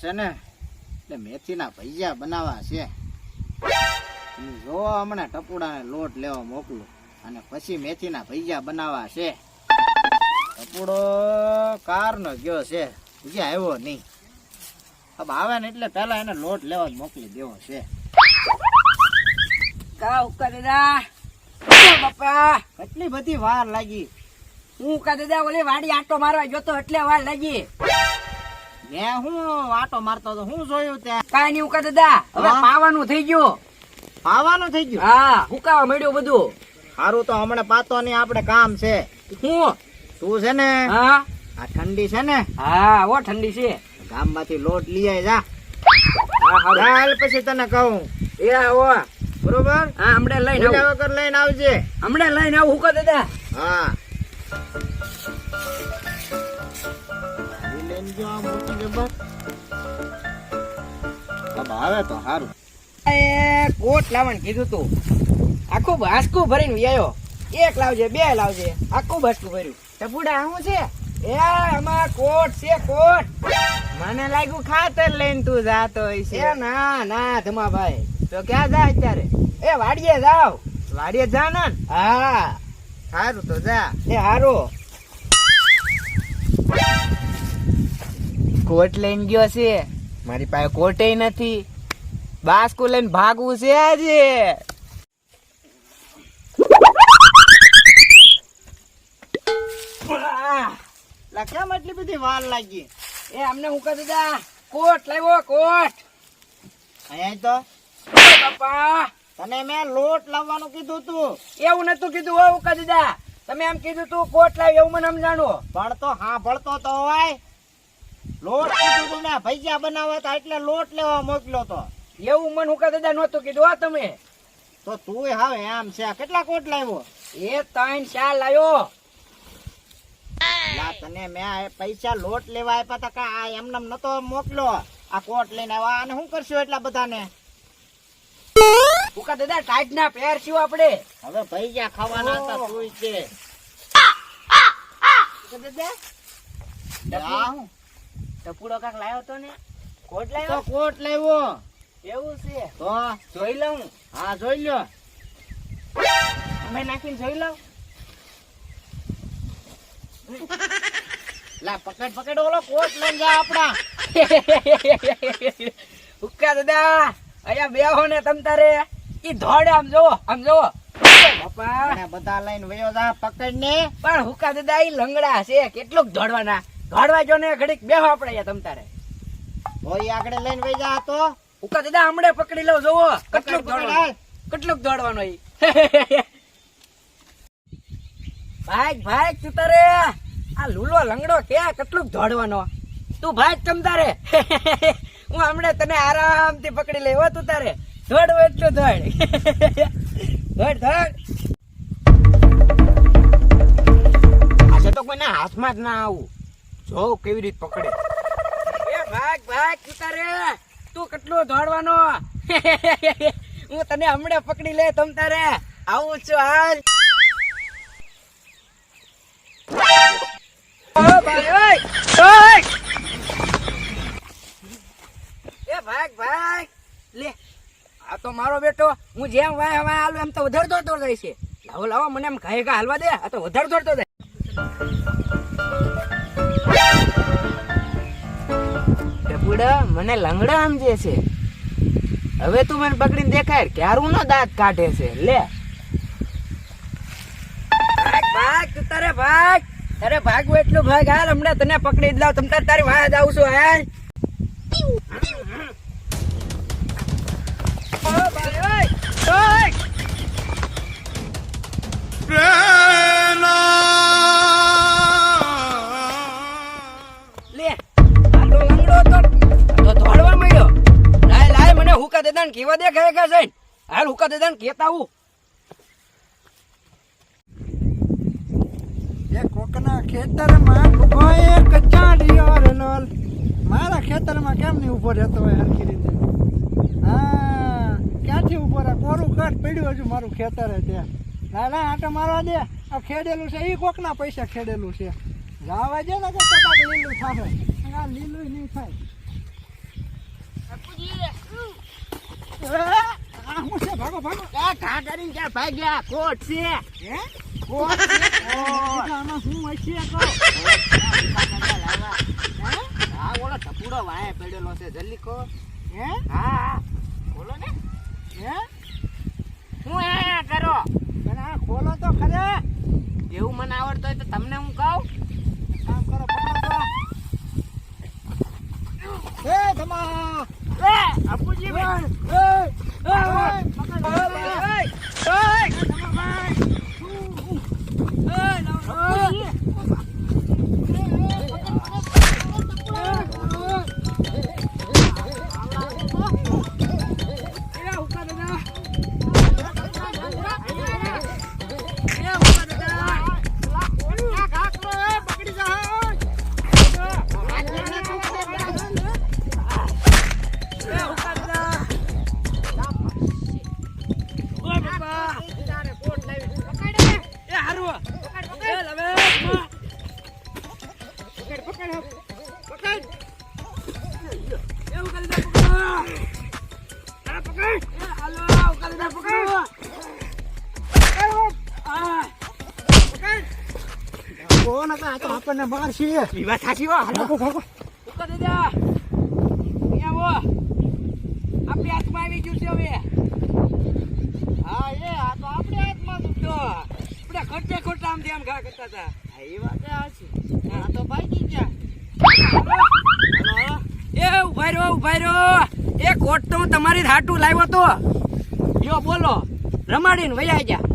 છે ને એટલે મેથીના ભજીયા બનાવવા છે. જો હમણાં ટપુડાને લોટ લેવા મોકલું અને પછી મેથીના ભજીયા બનાવવા છે. ટપુડો કારનો ગયો છે હજી આવ્યો નહીં. હવે આવે ને એટલે પહેલા એને લોટ લેવા જ મોકલી દેવો છે. કા ઉકા દાદા ઓ બાપા. કેટલી બધી વાર લાગી. હું ઉકા દાદા ઓલી વાડી આટો મારવા જોતો એટલે વાર લાગી. મેં હું આટો મારતો હતો. હું જોયું ત્યાં. કઈ નહીં ઉકા દાદા હવે? પાવાનું થઈ ગયું. પાવાનું થઈ ગયું? હા હુકાવા મળ્યો બધું. સારું તો હમણાં પાતો નહીં આપણે કામ છે. હું? તું છે ને? હા? આ ઠંડી છે ને? હા ઓ ઠંડી છે. ગામમાંથી લોટ લઈ આવી જા. હા હા પછી તને કહું. એ આવો બરોબર? હા હમણાં લઈને આવ. વગર લઈને આવજે. હમણાં લઈને આવું હુકા દાદા હા. લઈને જો આ મોટી જબર. આવે તો સારું એ કોટ લાવવાનું કીધું તું. આખું બાસકું ભરીને વ્યાયો એક લાવજે બે લાવજે. આખું બાસકું ભર્યું. ટપુડા શું છે? એ આમાં કોટ છે કોટ. મને લાગ્યું ખાતર લઈને તું જાતો છે. ના ના ધમાભાઈ. તો ક્યાં જા અત્યારે? એ વાડીએ જાવ. વાડીએ જા ને હા. સારું તો જા. એ હારો. કોટ લઈને ગયો છે. મારી પાસે કોટે નથી. બાસ્કુ લઈને ભાગવું છે આજે. લા કેમ એટલી બધી વાર લાગી? એ અમને હું કહી દીધા કોટ લાવ્યો કોટ અહીંયા તો. પપ્પા બાપા. તને મેં લોટ લાવવાનું કીધું તું. એવું નતું કીધું હો હું કહી દીધા તમે એમ કીધું તું કોટ લાવ એવું મને સમજાણું. પણ તો હા ભણતો તો હોય. લોટ કીધું તું ને ભજીયા બનાવવા હતા એટલે લોટ લેવા મોકલ્યો તો. એવું મને હું કહી નહોતું કીધું આ તમે. તો તું હવે એમ છે. કેટલા કોટ લાવ્યો? એ ત્રણ ચાર લાવ્યો. તને મેં આ પૈસા લોટ લેવા આપ્યા હતા કા આ એમને નતો મોકલ્યો? આ કોટ લઈને આવ્યા અને શું કરશું એટલા બધાને? ઉકા દાદા ટાઈટ ના પેર છીએ આપણે. હવે ભૈયા ખાવાના હતા તું છે. દાદા? ટપુડો કાક લાવ્યો તો ને? કોટ તો લાવ્યો કોટ લાવ્યો. એવું છે. તો જોઈ લઉં. હા જોઈ લ્યો. અમે નાખીને જોઈ લઉં. લા પકડ પકડ ઓલો કોટ લઈ જા આપડા ઉકા દાદા અહીંયા બેહો ને તમ તારે. ઈ ધોડે આમ જો આમ જો બધા લઈને વયો જા પકડ ને. પણ હુકા દાદા ઈ લંગડા છે કેટલુંક દોડવાના દોડવા જો ને ઘડીક બેહો આપણે યા તમ તારે. ઓય આગળ લઈને વઈ જા તો. ઉકા દાદા હમણે પકડી લઉં જોવો પકડ, દોડવાનું. કેટલુંક દોડવાનો ઈ ભાઈ ભાઈ તું તારે આ લૂલો લંગડો કે કેટલુંક દોડવાનો? તું ભાઈ તમ તારે. હું હમણે તને આરામથી પકડી લઈ હો તું તારે. દોડવું એટલું દોડ. દોડ દોડ. આજે તો કોઈના હાથમાં જ ના આવું. જો કેવી રીતે પકડે. એ ભાગ ભાગ તું તારે તું કેટલો દોડવાનો? હું તને હમણાં પકડી લે તમ તારે. આવું છું હાલ. ભાગ ભાગ. લે, આ તો મારો બેટો. હું જેમ વાય વાય હાલું એમ તો વધારે દોડતો જાય છે. લાવો લાવો, મને એમ ઘાય ઘા હાલવા દે. આ તો વધારે દોડતો જાય. ડબુડા મને લંગડા સમજે છે. હવે તું મને પકડીને દેખાય, ક્યારું નો દાંત કાઢે છે? લે. ભાગ ભાગ, તું તારે ભાગ. તારે ભાગવું એટલું ભાગ. હાલ હમણાં તને પકડી જ લાવ. તમ તારે વાત જાઉં છું, હાલ. હુકા દે કે છે હાલ હુકા દેદાન કેતા હું એ કોકના ખેતરમાં ઊભો એક ચાંડિયો નલ મારા ખેતરમાં કેમ નહીં ઊભો રહેતો હોય હરખી રીતે? હા ક્યાંથી ઊભો રહે? કોરું કટ પડ્યું હજુ મારું ખેતર છે ત્યાં. ના ના આટો મારવા દે. આ ખેડેલું છે એ કોકના પૈસા ખેડેલું છે? જવા દે ને કે લીલું થાય આ લીલું નહીં થાય. હું છે ભાગો ભાગો આ ઘા કરીને ક્યાં ભાગ્યા કોટ છે હે કોટ છે એટલે કોટ. આમાં શું હશે કહો હા ઓલો ટપુડો વાય પડેલો છે જલ્દી કહો હે હા બોલો ને હે હું એ કરો પણ આ ખોલો તો ખરે એવું મને આવડતું હોય તો તમને હું કહું કામ કરો પકડો એ અપુજી એ કોણ હતા આ તો આપણને મારશે વિવાહ થાશી હો હાલો. ભાગો ભાગો ઉપર દાદા અહીંયા આવો આપણી હાથમાં આવી ગયું છે હવે હા એ આ તો આપણે હાથમાં જ તો આપણે ખોટે એ વાત એ રહ્યો ઊભા રહ્યો એ કોટ તો તમારી હાટું લાવ્યો તો. યો બોલો. રમાડીને વયા જા